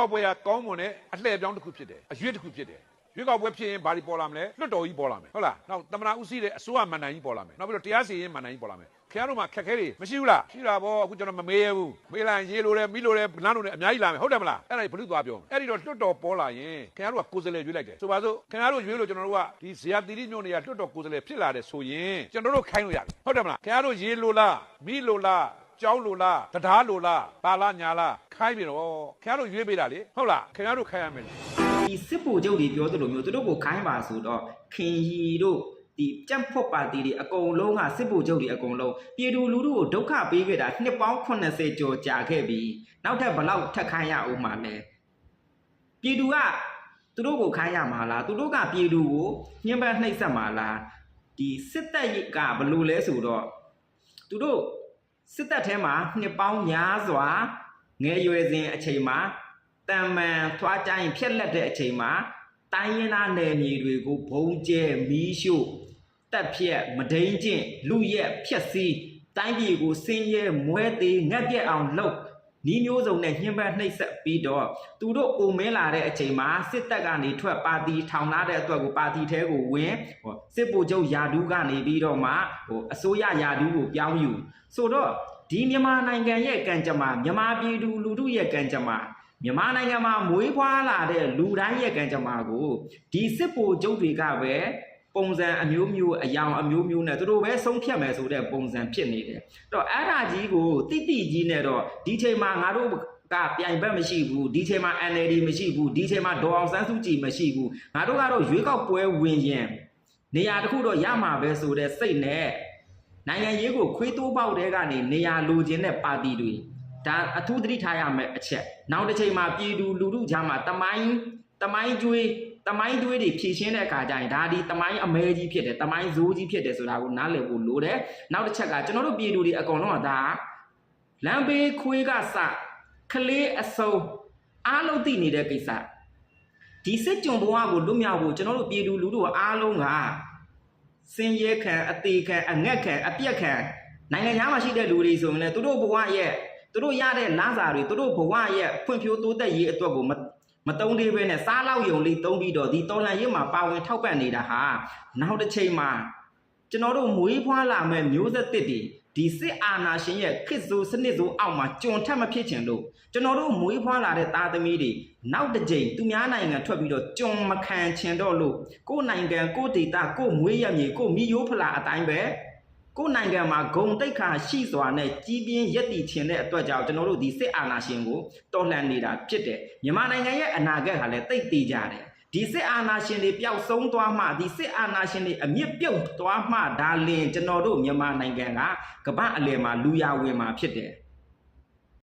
ကောက်ပွဲကကောင်းမွန်တဲ့အလှည့်အပြောင်းတစ်ခုဖြစ်တယ်အရွေးတစ်ခုဖြစ်တယ်ရွေးကောက်ပွဲဖြစ်ရင်ဘာတွေပေါ်လာမလဲလွတ်တော်ကြီးပေါ်လာမယ်ဟုတ်လားနောက်တမနာဥစည်းတဲ့အစိုးရမန်နိုင်ကြီးပေါ်လာမယ်နောက်ပြီးတော့တရားစီရင်မန်နိုင်ကြီးပေါ်လာမယ်ခင်ဗျားတို့မှာခက်ခဲတွေမရှိဘူးလားရှိတာဗောအခုကျွန်တော်မမေးရဘူးမေးလိုက်ရင်ရေးလို့လဲမိလို့လဲလမ်းလို့လဲအများကြီးလာမယ်ဟုတ်တယ်မလားအဲ့ဒါဘလူသွားပြောအဲ့ဒီတော့လွတ်တော်ပေါ်လာရင်ခင်ဗျားတို့ကကိုယ်စားလှယ်ရွေးလိုက်တယ်ဆိုပါစို့ခင်ဗျားတို့ရွေးလို့ကျွန်တော်တို့ကဒီဇေယျတိတိမြို့နေရလွတ်တော်ကိုယ်စားလှယ်ဖြစ်လာတယ်ဆိုရင်ကျွန်တော်တို့ခိုင်းလို့ရတယ်ဟုတ်တယ်မလားခင်ဗျားတို့ရေးလို့လားမိလို့လား ကြောင်းလို့လားတရားလို့လားပါလားညာလားခိုင်းပြီတော့ခင်ဗျားတို့ရွေးပေးတာလေဟုတ်လားခင်ဗျားတို့ခိုင်းရမယ်လေဒီစစ်ဗိုလ်ချုပ်တွေပြောသလိုမျိုးသူတို့ကိုခိုင်းပါဆိုတော့ခင်ရီတို့ဒီကြက်ဖွတ်ပါတီတွေအကုန်လုံးကစစ်ဗိုလ်ချုပ်တွေအကုန်လုံးပြည်သူလူထုကိုဒုက္ခပေးခဲ့တာနှစ်ပေါင်း80ကျော်ကြာခဲ့ပြီနောက်ထပ်ဘလောက်ထပ်ခိုင်းရအောင်မှာလဲပြည်သူကသူတို့ကိုခိုင်းရမှာလားသူတို့ကပြည်သူကိုညှဉ်းပန်းနှိပ်စက်မှာလားဒီစစ်တပ်ကဘလို့လဲဆိုတော့သူတို့ စစ်တပ်ထဲမှာနှစ်ပေါင်းများစွာငယ်ရွယ်စဉ်အချိန်မှာတန်မန်ထွားကြိုင်းဖြက်လက်တဲ့အချိန်မှာတိုင်းရင်းသားနယ်မြေတွေကိုဘုံကျဲမီးရှို့တက်ဖြက်မဒိန်ကျင့်လူရက်ဖြက်စီးတိုင်းပြည်ကိုစင်းရဲမွဲသေးငတ်ပြက်အောင်လုပ် နီးမျိုးစုံနဲ့ညှဉ်းပန်းနှိပ်စက်ပြီးတော့သူတို့ပုံမဲလာတဲ့အချိန်မှာစစ်တပ်ကနေထွက်ပါတီထောင်လာတဲ့အတွက်ကိုပါတီထဲကိုဝင်ဟောစစ်ဗိုလ်ချုပ်ယာဒူးကနေပြီးတော့မှဟိုအစိုးရယာဒူးကိုပြောင်းယူဆိုတော့ဒီမြန်မာနိုင်ငံရဲ့ကံကြမ္မာမြန်မာပြည်သူလူထုရဲ့ကံကြမ္မာမြန်မာနိုင်ငံမှာမွေးဖွားလာတဲ့လူတိုင်းရဲ့ကံကြမ္မာကိုဒီစစ်ဗိုလ်ချုပ်တွေကပဲ ပုံစံအမျိုးမျိုးအယောင်အမျိုးမျိုးနဲ့သူတို့ပဲဆုံးဖြတ်မယ်ဆိုတဲ့ပုံစံဖြစ်နေတယ်။အဲ့တော့အဲ့ဒါကြီးကိုတိတိကြီးနဲ့တော့ဒီချိန်မှာငါတို့ကပြိုင်ဘက်မရှိဘူးဒီချိန်မှာ NLD မရှိဘူးဒီချိန်မှာဒေါ်အောင်ဆန်းစုကြည်မရှိဘူးငါတို့ကတော့ရွေးကောက်ပွဲဝင်ရင်နေရာတစ်ခုတော့ရမှာပဲဆိုတဲ့စိတ်နဲ့နိုင်ငံရေးကိုခွေးတိုးပေါက်တဲ့ကနေနေရာလိုချင်တဲ့ပါတီတွေဒါအထူးသတိထားရမယ့်အချက်နောက်တစ်ချိန်မှာပြည်သူလူထုကြားမှာတမိုင်းတမိုင်းကျွေး တမိုင်းကျွေးတွေဖြည့်ရှင်းတဲ့အခါကျရင်ဒါဒီတမိုင်းအမဲကြီးဖြစ်တယ်တမိုင်းဇိုးကြီးဖြစ်တယ်ဆိုတာကိုနားလည်ဖို့လိုတယ်နောက်တစ်ချက်ကကျွန်တော်တို့ပြည်သူတွေအကုန်လုံးကဒါလမ်းဘေးခွေးကစကလေးအစုံအားလုံးသိနေတဲ့ကိစ္စဒီစစ်ကြုံဘဝကိုလွတ်မြောက်ဖို့ကျွန်တော်တို့ပြည်သူလူထုအားလုံးကစင်ရဲခံအသေးခံအငက်ခံအပြက်ခံနိုင်ငံသားမှာရှိတဲ့လူတွေဆိုရင်လည်းသူတို့ဘဝရဲ့သူတို့ရတဲ့လမ်းစာတွေသူတို့ဘဝရဲ့ဖွံ့ဖြိုးတိုးတက်ရေးအတွက်ကို မမတုံးသေးပဲနဲ့စားလောက်ယုံလေးတုံးပြီးတော့ဒီတော်လန်ရေးမှာပါဝင်ထောက်ပံ့နေတာဟာနောက်တစ်ချိန်မှာကျွန်တော်တို့မွေးဖွားလာမဲ့မျိုးဆက်တစ်တွေဒီစစ်အာဏာရှင်ရဲ့ခစ်ဆိုးစနစ်ဆိုးအောက်မှာကြုံထက်မဖြစ်ချင်လို့ကျွန်တော်တို့မွေးဖွားလာတဲ့သားသမီးတွေနောက်တစ်ကြိမ်သူများနိုင်ငံထွက်ပြီးတော့ကြုံမခံချင်တော့လို့ကိုယ်နိုင်ငံကိုယ်ဒေသကိုယ်မွေးရမြေကိုယ်မိယိုးဖလာအတိုင်းပဲ ကိုယ်နိုင်ငံမှာဂုံတိတ်ခါရှိစွာနဲ့ကြီးပြင်းရက်တည်ခြင်းတဲ့အတွက်ကြောင့်ကျွန်တော်တို့ဒီစစ်အာဏာရှင်ကိုတော်လှန်နေတာဖြစ်တယ်မြန်မာနိုင်ငံရဲ့အနာဂတ်ဟာလည်းတိတ်တည်ကြတယ်ဒီစစ်အာဏာရှင်တွေပျောက်ဆုံးသွားမှဒီစစ်အာဏာရှင်တွေအမြင့်ပြုတ်သွားမှဒါလင်ကျွန်တော်တို့မြန်မာနိုင်ငံကကမ္ဘာအလယ်မှာလူရဝင်မှာဖြစ်တယ်